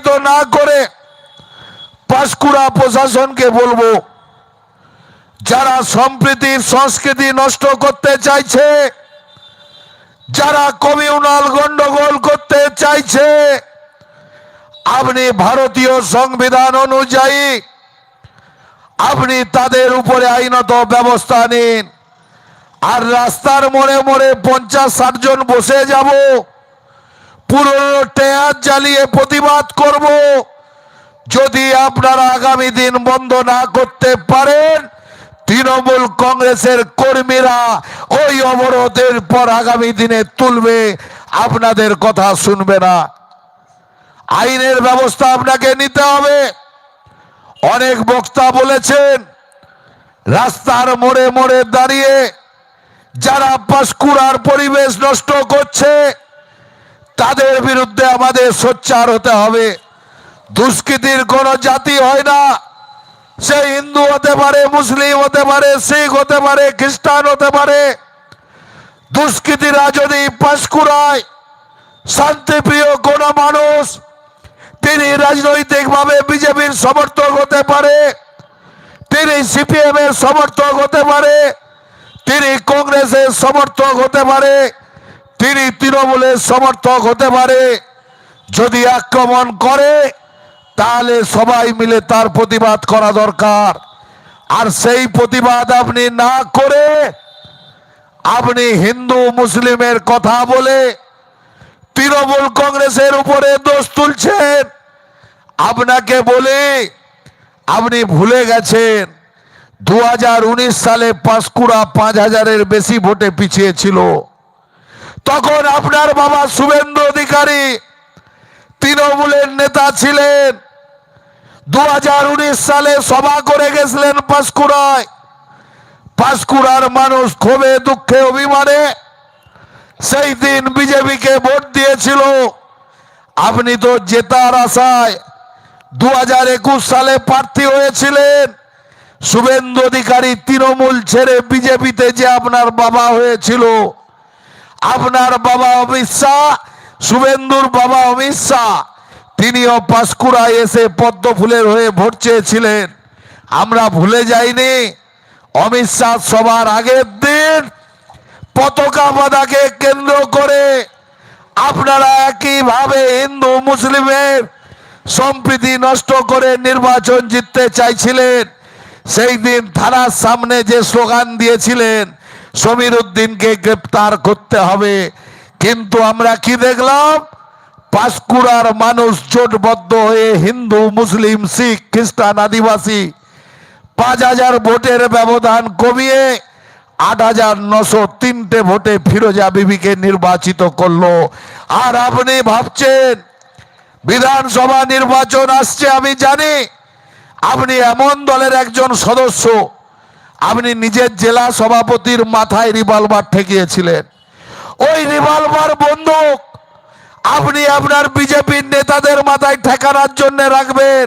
উৎসাহিত না করে পাঁশকুড়া প্রশাসনকে বলব, যারা সম্প্রীতির সংস্কৃতি নষ্ট করতে চাইছে, যারা কমিউনাল গন্ডগোল করতে চাইছে, আপনি ভারতীয় সংবিধান অনুযায়ী আপনি তাদের উপরে আইনত ব্যবস্থা নিন। আর রাস্তার মোড়ে মোড়ে পঞ্চাশ ষাট জন বসে যাব। পুরনো টেয়ার জ্বালিয়ে প্রতিবাদ করব। যদি আপনারা আগামী দিন বন্ধ না করতে পারেন, তৃণমূল কংগ্রেসের কর্মীরা ওই অবরোধের পর আগামী দিনে তুলবে, আপনাদের কথা শুনবে না। আইনের ব্যবস্থা আপনাকে নিতে হবে। অনেক বক্তা বলেছেন, রাস্তার মোড়ে মোড়ে দাঁড়িয়ে যারা পাঁশকুড়ার পরিবেশ নষ্ট করছে তাদের বিরুদ্ধে আমাদের সোচ্চার হতে হবে। দুষ্কৃতির কোন জাতি হয় না। সে হিন্দু হতে পারে, মুসলিম হতে পারে, শিখ হতে পারে, খ্রিস্টান হতে পারে। দুষ্কৃতীরা যদি পাঁশকুড়ায় শান্তিপ্রিয় কোন মানুষ, তিনি রাজনৈতিকভাবে বিজেপির সমর্থক হতে পারে, তিনি সিপিএম এর সমর্থক হতে পারে, তিনি কংগ্রেসের সমর্থক হতে পারে তিনি তৃণমূলের সমর্থক হতে পারে। যদি আক্রমণ করে, তাহলে সবাই মিলে তার প্রতিবাদ করা দরকার। আর সেই প্রতিবাদ আপনি না করে, আপনি হিন্দু মুসলিমের কথা বলে তৃণমূল কংগ্রেসের উপরে দোষ তুলছেন। আপনাকে বলে আপনি ভুলে গেছেন। দু হাজার উনিশ সালে পাঁশকুড়া পাঁচ হাজারের বেশি ভোটে পিছিয়ে ছিল তখন আপনার বাবা শুভেন্দু অধিকারী তৃণমূলের নেতা ছিলেন। দু হাজার উনিশ সালে সভা করে গেছিলেন পাঁশকুড়ায়। পাঁশকুড়ার মানুষ ক্ষোভে, দুঃখে, অভিমানে সেই দিন বিজেপিকে ভোট দিয়েছিল। আপনি তো জেতার আশায় দু হাজার একুশ সালে প্রার্থী হয়েছিলেন। শুভেন্দু অধিকারী তৃণমূল ছেড়ে বিজেপিতে যে আপনার বাবা হয়েছিল আপনার বাবা অমিত শাহ, শুভেন্দুর বাবা অমিত শাহ, তিনিও পাঁশকুড়ায় এসে পদ্ম ফুলের হয়ে ভোট চেয়েছিলেন। আমরা ভুলে যাইনি, অমিত শাহ সবার আগের দিন পতাকা বাধাকে কেন্দ্র করে আপনারা একইভাবে হিন্দু মুসলিমের সম্প্রীতি নষ্ট করে নির্বাচন জিততে চাইছিলেন। সেই দিন থানার সামনে যে স্লোগান দিয়েছিলেন সমীর উদ্দিনকে গ্রেপ্তার করতে হবে। কিন্তু আমরা কি দেখলাম? পাঁশকুড়ার মানুষ জোটবদ্ধ হয়ে হিন্দু, মুসলিম, শিখ, খ্রিস্টান, আদিবাসী পাঁচ হাজার ভোটের ব্যবধান কমিয়ে আট হাজার নশো তিনটে ভোটে ফিরোজা বিবিকে নির্বাচিত করল। আর আপনি ভাবছেন, বিধানসভা নির্বাচন আসছে আমি জানি, আপনি এমন দলের একজন সদস্য আপনি নিজের জেলা সভাপতির মাথায় রিভলভার ঠেকিয়েছিলেন। ওই রিভলভার বন্দুক আপনি আপনার বিজেপির নেতাদের মাথায় ঠেকানোর জন্য রাখবেন।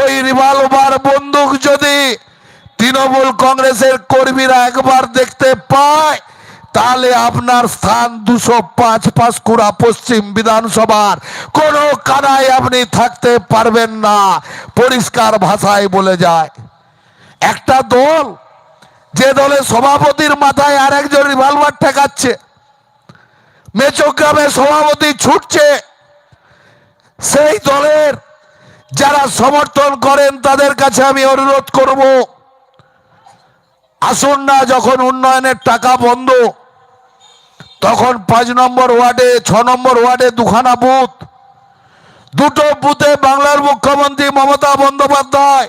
ওই রিভলভার বন্দুক যদি তৃণমূল কংগ্রেসের কর্মীরা একবার দেখতে পায়, তাহলে আপনার স্থান দুশো পাঁচ পাঁশকুড়া পশ্চিম বিধানসভার। কোনো কানায় আপনি থাকতে পারবেন না, পরিষ্কার ভাষায় বলে যায়। একটা দল, যে দলের সভাপতির মাথায় আর একজন রিভলভার ঠেকাচ্ছে। মেচগ্রামে সভাপতি ছুটছে। সেই দলের যারা সমর্থন করেন, তাদের কাছে আমি অনুরোধ করব। আসুন না, যখন উন্নয়নের টাকা বন্ধ, তখন পাঁচ নম্বর ওয়ার্ডে, ছ নম্বর ওয়ার্ডে দুখানা বুথ। দুটো বুথে বাংলার মুখ্যমন্ত্রী মমতা বন্দ্যোপাধ্যায়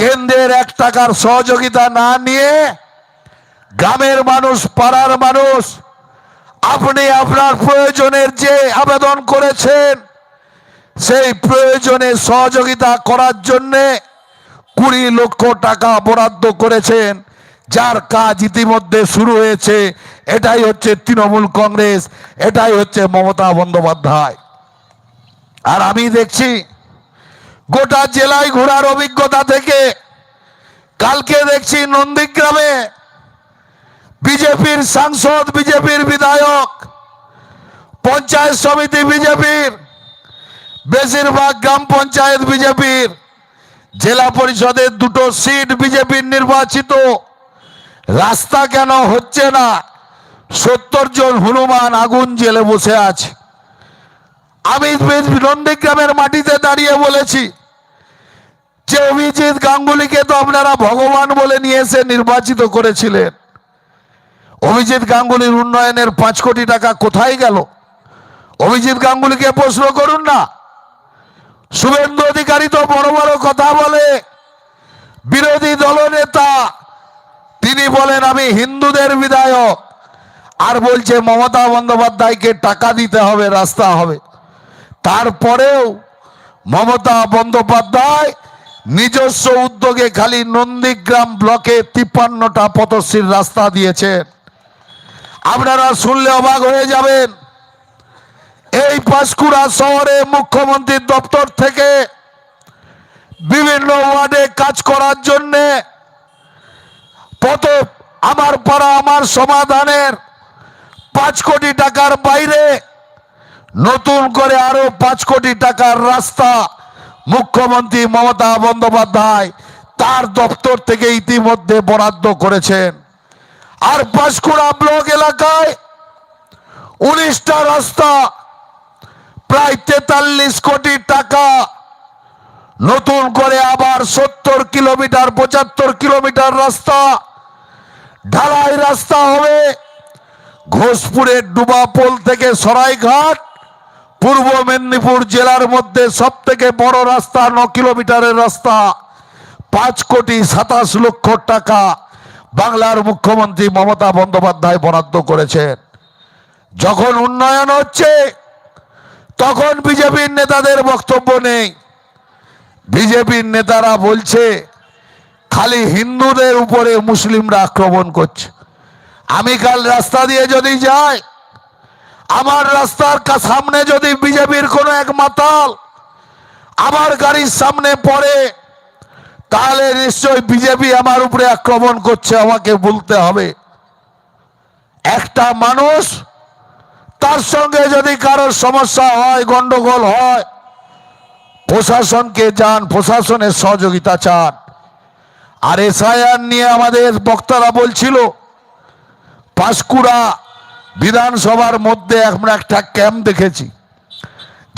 কেন্দ্রের এক টাকার সহযোগিতা না নিয়ে গ্রামের মানুষ, পাড়ার মানুষ, আপনি আপনার প্রয়োজনের যে আবেদন করেছেন, সেই প্রয়োজনে সহযোগিতা করার জন্যে কুড়ি লক্ষ টাকা বরাদ্দ করেছেন, যার কাজ ইতিমধ্যে শুরু হয়েছে। এটাই হচ্ছে তৃণমূল কংগ্রেস, এটাই হচ্ছে মমতা বন্দ্যোপাধ্যায়। আর আমি দেখছি গোটা জেলায় ঘোরার অভিজ্ঞতা থেকে কালকে দেখছি নন্দীগ্রামে বিজেপির সাংসদ, বিজেপির বিধায়ক, পঞ্চায়েত সমিতি বিজেপির, বেশিরভাগ গ্রাম পঞ্চায়েত বিজেপির, জেলা পরিষদের দুটো সিট বিজেপির নির্বাচিত। রাস্তা কেন হচ্ছে না? সত্তর জন হনুমান আগুন জেলে বসে আছে। আমি নন্দীগ্রামের মাটিতে দাঁড়িয়ে বলেছি। যে অভিজিৎ গাঙ্গুলিকে তো আপনারা ভগবান বলে নিয়ে এসে নির্বাচিত করেছিলেন। অভিজিৎ গাঙ্গুলির উন্নয়নের পাঁচ কোটি টাকা কোথায় গেল? অভিজিৎ গাঙ্গুলিকে প্রশ্ন করুন না। শুভেন্দু অধিকারী তো বড় বড় কথা বলে। বিরোধী দলনেতা, তিনি বলেন, আমি হিন্দুদের বিধায়ক। আর বলছে, মমতা বন্দ্যোপাধ্যায়কে টাকা দিতে হবে, রাস্তা হবে। তারপরেও মমতা বন্দ্যোপাধ্যায় নিজস্ব উদ্যোগে খালি নন্দীগ্রাম ব্লকে তিপ্পান্নটা পথশ্রীর রাস্তা দিয়েছেন আপনারা শুনলে অবাক হয়ে যাবেন। এই পাঁশকুড়া শহরে মুখ্যমন্ত্রীর দপ্তর থেকে বিভিন্ন ওয়ার্ডে কাজ করার জন্যে পথ আমার পাড়া, আমার সমাধানের পাঁচ কোটি টাকার বাইরে নতুন করে আরও পাঁচ কোটি টাকার রাস্তা। মুখ্যমন্ত্রী মমতা বন্দ্যোপাধ্যায় তার দপ্তর থেকে ইতিমধ্যে বরাদ্দ করেছেন। আর পাঁশকুড়া ব্লক এলাকায় উনিশটা রাস্তা, প্রায় তেতাল্লিশ কোটি টাকা। নতুন করে আবার সত্তর কিলোমিটার, পঁচাত্তর কিলোমিটার রাস্তা। ঢালাই রাস্তা হবে। ঘোষপুরের ডুবাপোল থেকে সরাইঘাট। পূর্ব মেদিনীপুর জেলার মধ্যে সব থেকে বড় রাস্তা ন কিলোমিটারের রাস্তা। পাঁচ কোটি সাতাশ লক্ষ টাকা বাংলার মুখ্যমন্ত্রী মমতা বন্দ্যোপাধ্যায় বরাদ্দ করেছেন। যখন উন্নয়ন হচ্ছে, তখন বিজেপির নেতাদের বক্তব্য নেই। বিজেপির নেতারা বলছে, খালি হিন্দুদের উপরে মুসলিমরা আক্রমণ করছে। আমি কাল রাস্তা দিয়ে যদি যাই আমার রাস্তার সামনে যদি বিজেপির কোনো এক মাতাল আমার গাড়ির সামনে পড়ে, তাহলে নিশ্চয় বিজেপি আমার উপরে আক্রমণ করছে, আমাকে বলতে হবে। একটা মানুষ, তার সঙ্গে যদি কারোর সমস্যা হয়, গন্ডগোল হয়, প্রশাসনকে যান, প্রশাসনের সহযোগিতা চান। আর এসআইআর নিয়ে আমাদের বক্তারা বলছিল, পাঁশকুড়া বিধানসভার মধ্যে আমরা একটা ক্যাম্প দেখেছি।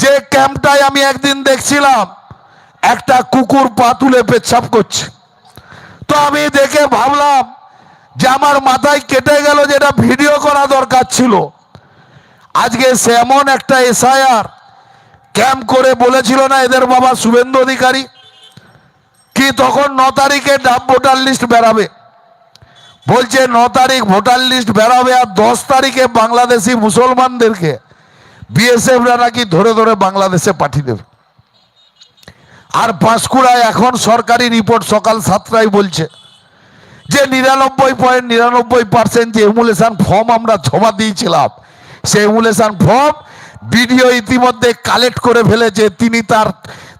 যে ক্যাম্পটায় আমি একদিন দেখছিলাম, একটা কুকুর পা তুলে পেচ্ছাপ করছে। তো আমি দেখে ভাবলাম যে আমার মাথায় কেটে গেল যেটা ভিডিও করা দরকার ছিল। আজকে সে এমন একটা এসআইআর ক্যাম্প করে বলেছিল না এদের বাবা শুভেন্দু অধিকারী? কি তখন ন তারিখে ডাব ভোটার লিস্ট বেরাবে? বলছে ন তারিখ ভোটার লিস্ট বেরাবে আর দশ তারিখে বাংলাদেশি মুসলমানদেরকে বিএসএফরা নাকি ধরে ধরে বাংলাদেশে পাঠিয়ে দেবে। আর পাঁশকুড়ায় এখন সরকারি রিপোর্ট সকাল সাতটায় বলছে যে নিরানব্বই পয়েন্ট নিরানব্বই পার্সেন্ট যে এমুলেশন ফর্ম আমরা জমা দিয়েছিলাম, সেই এমুলেশন ফর্ম বিডিও ইতিমধ্যে কালেক্ট করে ফেলেছে, তিনি তার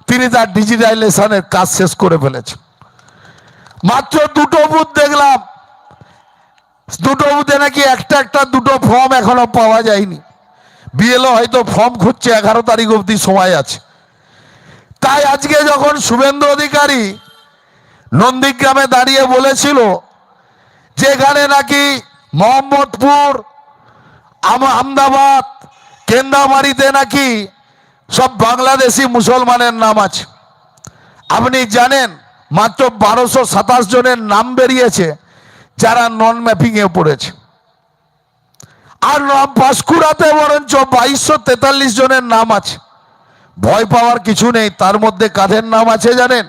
তিনি তার ডিজিটাইজেশনের কাজ শেষ করে ফেলেছে। মাত্র দুটো বুথ দেখলাম দুটো বুথে নাকি একটা একটা দুটো ফর্ম এখনও পাওয়া যায়নি। বিএলও হয়তো ফর্ম খুঁজছে, এগারো তারিখ অবধি সময় আছে। তাই আজকে যখন শুভেন্দু অধিকারী নন্দীগ্রামে দাঁড়িয়ে বলেছিল যেখানে নাকি মোহাম্মদপুর আহমেদাবাদ কেন্দামারিতে নাকি সব বাংলাদেশি মুসলমানের নাম আছে। আপনি জানেন, মাত্র বারোশো সাতাশ জনের নাম বেরিয়েছে। যারা নন ম্যাপিংয়ে পড়েছে। আর পাঁশকুড়াতে বরঞ্চ বাইশশো তেতাল্লিশ জনের নাম আছে। ভয় পাওয়ার কিছু নেই, তার মধ্যে কাদের নাম আছে জানেন?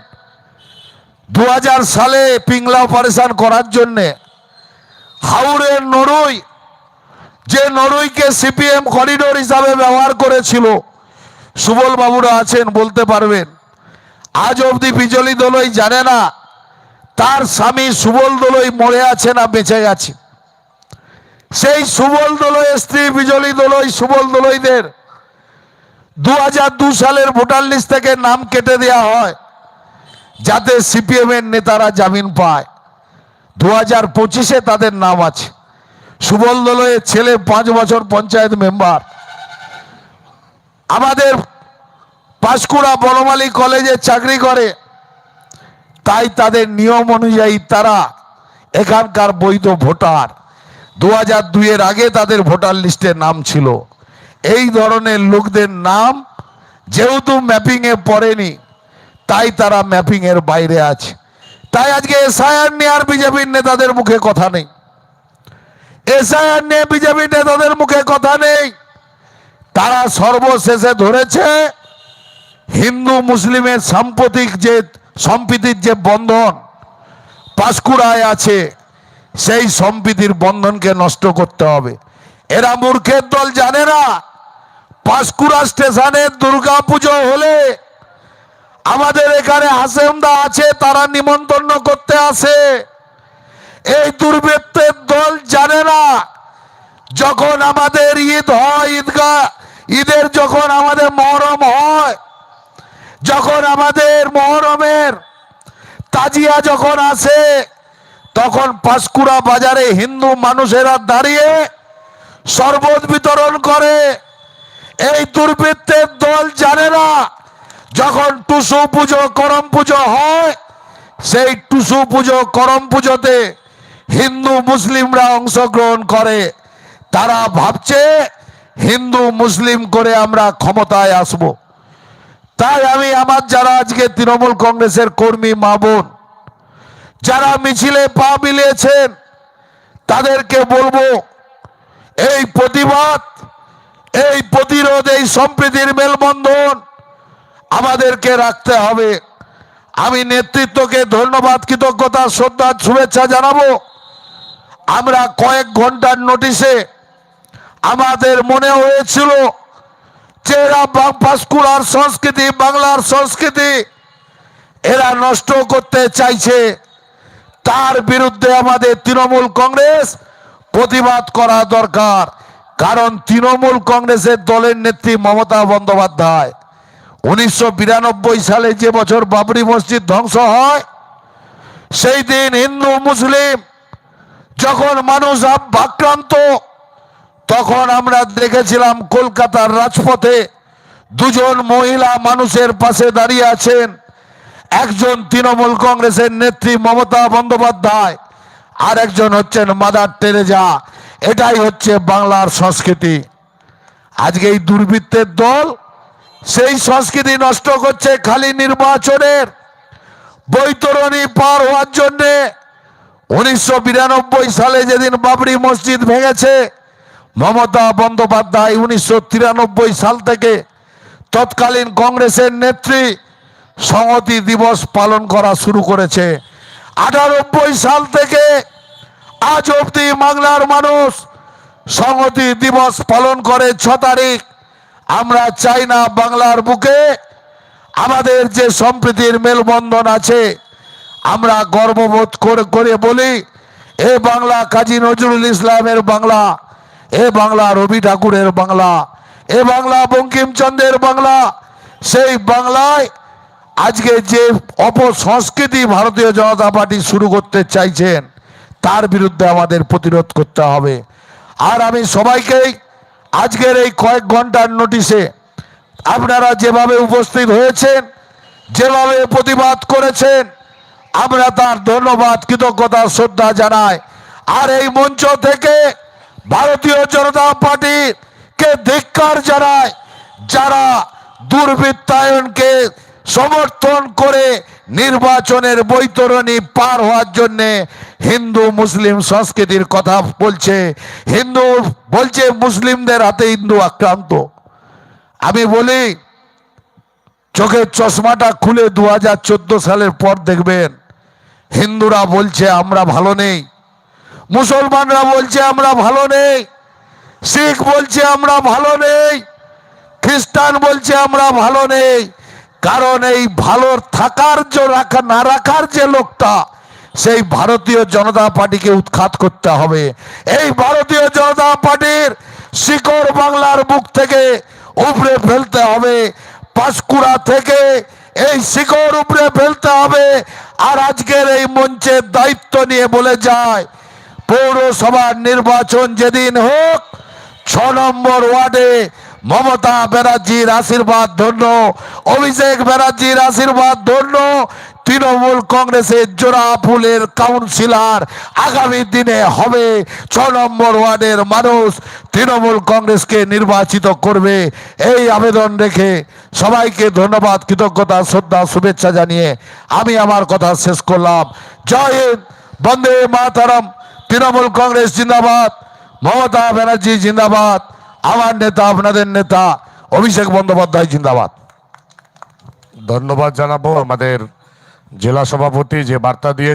দু হাজার সালে পিংলা অপারেশন করার জন্যে হাওড়ের নরুই, যে নরুইকে সিপিএম করিডোর হিসাবে ব্যবহার করেছিল, সুবল বাবুরা আছেন, বলতে পারবেন। আজ অবধি বিজলি দলই জানে না তার স্বামী সুবল দলই মরে আছে না বেঁচে গেছে। সেই সুবল দলয় স্ত্রী বিজলি দলই সুবল দলইদের দু হাজার দু সালের ভোটার লিস্ট থেকে নাম কেটে দেওয়া হয়, যাতে সিপিএম এর নেতারা জামিন পায়। দু হাজার পঁচিশে তাদের নাম আছে। সুবল দলয়ের ছেলে পাঁচ বছর পঞ্চায়েত মেম্বার। আমাদের পাঁশকুড়া বনমালী কলেজে চাকরি করে। তাই তাদের নিয়ম অনুযায়ী তারা এখানকার বৈধ ভোটার। দু হাজার দুইয়ের আগে তাদের ভোটার লিস্টে নাম ছিল। এই ধরনের লোকদের নাম যেহেতু ম্যাপিংয়ে পড়েনি, তাই তারা ম্যাপিংয়ের বাইরে আছে। তাই আজকে এসআইআর নিয়ে আর বিজেপির নেতাদের মুখে কথা নেই। এসআইআর নিয়ে বিজেপির নেতাদের মুখে কথা নেই। তারা সর্বশেষে ধরেছে, হিন্দু, মুসলিমের সাম্প্রতিক যে সম্প্রীতির যে বন্ধন পাঁশকুড়ায় আছে, সেই সম্প্রীতির বন্ধনকে নষ্ট করতে হবে। এরা মূর্খের দল জানে না, পাঁশকুড়া স্টেশনে দুর্গা পুজো হলে আমাদের এখানে হাসেমদা আছে, তারা নিমন্ত্রণ করতে আসে। এই দুর্বৃত্তের দল জানে না, যখন আমাদের ঈদ হয় ঈদগাহ ঈদের যখন আমাদের মহরম হয় যখন আমাদের মহরমের তাজিয়া যখন আসে, তখন পাঁশকুড়া বাজারে হিন্দু মানুষেরা দাঁড়িয়ে শরবত বিতরণ করে। এই দুর্বৃত্তের দল জানে না, যখন টুসু পুজো, করম পুজো হয়, সেই টুসু পুজো, করম পুজোতে হিন্দু মুসলিমরা অংশগ্রহণ করে। তারা ভাবছে হিন্দু মুসলিম করে আমরা ক্ষমতায় আসব। তাই আমি আমার যারা আজকে তৃণমূল কংগ্রেসের কর্মী মা বোন, যারা মিছিলে পা মিলিয়েছেন, তাদেরকে বলব, এই প্রতিবাদ, এই প্রতিরোধ, এই সম্প্রীতির মেলবন্ধন আমাদেরকে রাখতে হবে। আমি নেতৃত্বকে ধন্যবাদ, কৃতজ্ঞতা, শ্রদ্ধা, শুভেচ্ছা জানাব। আমরা কয়েক ঘণ্টার নোটিশে আমাদের মনে হয়েছিল বা- পাঁশকুড়ার সংস্কৃতি, বাংলার সংস্কৃতি, এরা নষ্ট করতে চাইছে। তার বিরুদ্ধে আমাদের তৃণমূল কংগ্রেস প্রতিবাদ করা দরকার, কারণ তৃণমূল কংগ্রেসের দলের নেত্রী মমতা বন্দ্যোপাধ্যায়। উনিশশো বিরানব্বই সালে যে বছর বাবরি মসজিদ ধ্বংস হয়, সেই দিন হিন্দু, মুসলিম, যখন মানুষ আক্রান্ত তখন আমরা দেখেছিলাম কলকাতার রাজপথে দুজন মহিলা মানুষের পাশে দাঁড়িয়ে আছেন। একজন তৃণমূল কংগ্রেসের নেত্রী মমতা বন্দ্যোপাধ্যায়, আর একজন হচ্ছেন মাদার টেরেজা। এটাই হচ্ছে বাংলার সংস্কৃতি। আজকে এই দুর্বৃত্তের দল, সেই সংস্কৃতি নষ্ট করছে খালি নির্বাচনের। বৈতরণী পার হওয়ার জন্যে উনিশশো বিরানব্বই সালে যেদিন বাবরি মসজিদ ভেঙেছে মমতা বন্দ্যোপাধ্যায় উনিশশো তিরানব্বই সাল থেকে তৎকালীন কংগ্রেসের নেত্রী সংহতি দিবস পালন করা শুরু করেছে। আটানব্বই সাল থেকে আজ অবধি বাংলার মানুষ সংহতি দিবস পালন করে ছ তারিখ। আমরা চাই না বাংলার বুকে। আমাদের যে সম্প্রীতির মেলবন্ধন আছে, আমরা গর্ববোধ করে করে বলি, এ বাংলা কাজী নজরুল ইসলামের বাংলা। এ বাংলা রবি ঠাকুরের বাংলা, এ বাংলা বঙ্কিমচন্দ্রের বাংলা, সেই বাংলায় আজকে যে অপসংস্কৃতি ভারতীয় জনতা পার্টি শুরু করতে চাইছেন, তার বিরুদ্ধে আমাদের প্রতিরোধ করতে হবে। আর আমি সবাইকেই আজকের এই কয়েক ঘণ্টার নোটিশে আপনারা যেভাবে উপস্থিত হয়েছেন, যেভাবে প্রতিবাদ করেছেন, আমরা তার ধন্যবাদ, কৃতজ্ঞতা, শ্রদ্ধা জানাই। আর এই মঞ্চ থেকে ভারতীয় জনতা পার্টিকে ধিক্কার জানায়, যারা দুর্বৃত্তায়নকে সমর্থন করে নির্বাচনের বৈতরণী পার হওয়ার জন্যে হিন্দু, মুসলিম সংস্কৃতির কথা বলছে। হিন্দু বলছে মুসলিমদের হাতে হিন্দু আক্রান্ত। আমি বলি, চোখের চশমাটা খুলে দু হাজার চোদ্দ সালের পর দেখবেন, হিন্দুরা বলছে, আমরা ভালো নেই। মুসলমানরা বলছে, আমরা ভালো নেই। শিখ বলছে, আমরা ভালো নেই। খ্রিস্টান বলছে, আমরা ভালো নেই। কারণ এই ভালো থাকার যে রাখা, না রাখার যে লোকটা, সেই ভারতীয় জনতা পার্টিকে উৎখাত করতে হবে। এই ভারতীয় জনতা পার্টির শিকড় বাংলার বুক থেকে উপরে ফেলতে হবে। পাঁশকুড়া থেকে এই শিকড় উপরে ফেলতে হবে। আর আজকের এই মঞ্চের দায়িত্ব নিয়ে বলে যায় পৌরসভার নির্বাচন যেদিন হোক, ছ নম্বর ওয়ার্ডে মমতা ব্যানার্জির আশীর্বাদ ধন্য, অভিষেক ব্যানার্জির আশীর্বাদ ধন্য, তৃণমূল কংগ্রেসের জোড়া ফুলের কাউন্সিলর আগামী দিনে হবে। ছ নম্বর ওয়ার্ডের মানুষ তৃণমূল কংগ্রেসকে নির্বাচিত করবে। এই আবেদন রেখে সবাইকে ধন্যবাদ, কৃতজ্ঞতা, শ্রদ্ধা, শুভেচ্ছা জানিয়ে আমি আমার কথা শেষ করলাম। জয় হিন্দ, বন্দে মাতারাম। তৃণমূল কংগ্রেস জিন্দাবাদ, মমতা ব্যানার্জি জিন্দাবাদ, আমার নেতা, আপনাদের নেতা, অভিষেক বন্দ্যোপাধ্যায় জিন্দাবাদ। ধন্যবাদ জানাব আমাদের জেলা সভাপতি যে বার্তা দিয়েছে।